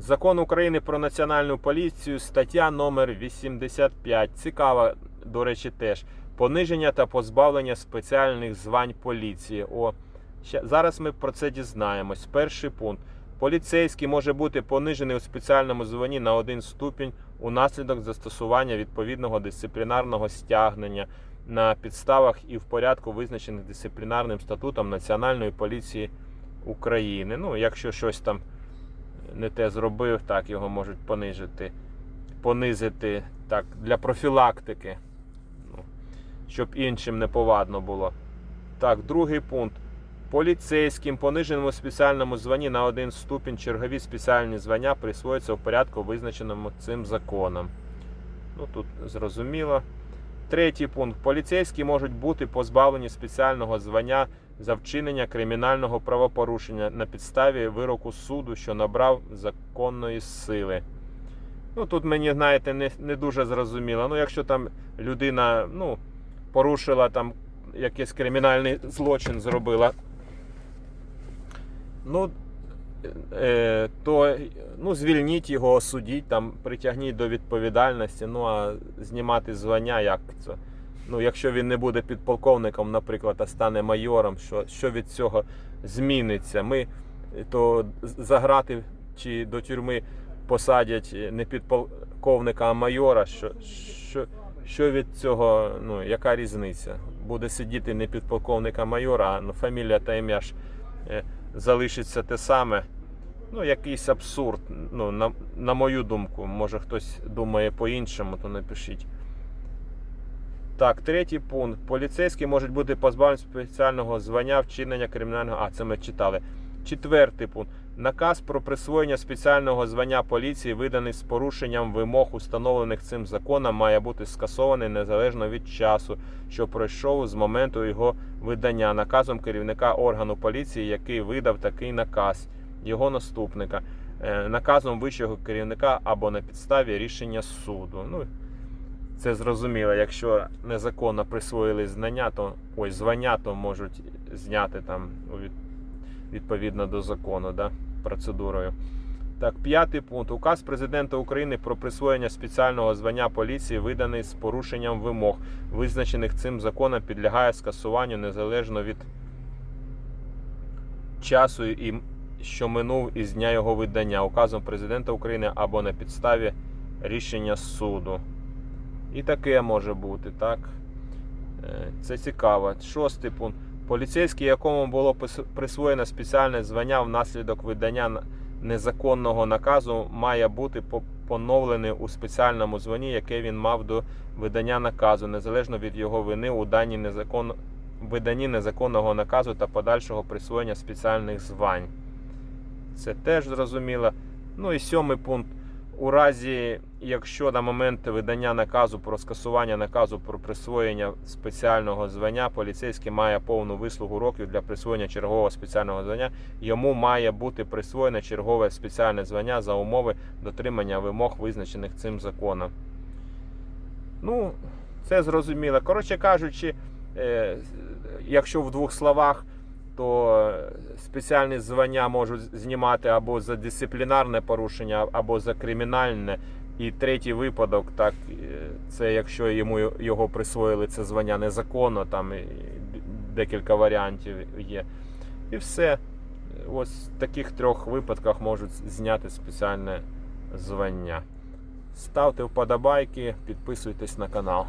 Закон України про національну поліцію, стаття номер 85. Цікава, до речі, теж. Пониження та позбавлення спеціальних звань поліції. О, ща- зараз ми про це дізнаємось. Перший пункт. Поліцейський може бути понижений у спеціальному званні на один ступінь унаслідок застосування відповідного дисциплінарного стягнення на підставах і в порядку, визначених дисциплінарним статутом Національної поліції України. Ну, якщо щось там не те зробив, так його можуть понижити, понизити так, для профілактики, ну, щоб іншим не повадно було. Так, другий пункт. Поліцейським пониженому спеціальному званні на один ступінь чергові спеціальні звання присвоюються в порядку, визначеному цим законом. Ну, тут зрозуміло. Третій пункт. Поліцейські можуть бути позбавлені спеціального звання за вчинення кримінального правопорушення на підставі вироку суду, що набрав законної сили. Ну, тут мені, знаєте, не, не дуже зрозуміло. Ну, якщо там людина ну, порушила там якийсь кримінальний злочин зробила, ну, то ну, звільніть його, осудіть, там, притягніть до відповідальності, ну а знімати звання, як це? Ну, якщо він не буде підполковником, наприклад, а стане майором, що, що від цього зміниться? Ми то заграти чи до тюрми посадять не підполковника, а майора. Що, що, що від цього, ну, яка різниця? Буде сидіти не підполковник, а майор, а ну, фамілія та ім'я ж е, залишиться те саме. Ну, якийсь абсурд. Ну, на, на мою думку, може хтось думає по-іншому, то напишіть. Так, третій пункт. Поліцейські можуть бути позбавлені спеціального звання вчинення кримінального. А, це ми читали. Четвертий пункт. Наказ про присвоєння спеціального звання поліції, виданий з порушенням вимог, установлених цим законом, має бути скасований незалежно від часу, що пройшов з моменту його видання. Наказом керівника органу поліції, який видав такий наказ, його наступника, е, наказом вищого керівника або на підставі рішення суду. Ну, це зрозуміло, якщо незаконно присвоїли знання, то ой, звання, то можуть зняти там відповідно до закону, да, процедурою. Так, п'ятий пункт. Указ президента України про присвоєння спеціального звання поліції, виданий з порушенням вимог, визначених цим законом, підлягає скасуванню незалежно від часу і що минув із дня його видання, указом президента України або на підставі рішення суду. І таке може бути, так? Е, Це цікаво. Шостий пункт. Поліцейський, якому було присвоєно спеціальне звання внаслідок видання незаконного наказу, має бути поновлений у спеціальному званні, яке він мав до видання наказу, незалежно від його вини у даній незакон... виданні незаконного наказу та подальшого присвоєння спеціальних звань. Це теж зрозуміло. Ну і сьомий пункт. У разі, якщо на момент видання наказу про скасування наказу про присвоєння спеціального звання, поліцейський має повну вислугу років для присвоєння чергового спеціального звання, йому має бути присвоєне чергове спеціальне звання за умови дотримання вимог, визначених цим законом. Ну, це зрозуміло. Коротше кажучи, е, якщо в двох словах, то спеціальні звання можуть знімати або за дисциплінарне порушення, або за кримінальне. І третій випадок, так, е, це якщо йому його присвоїли це звання незаконно, там декілька варіантів є. І все. Ось в таких трьох випадках можуть зняти спеціальне звання. Ставте вподобайки, підписуйтесь на канал.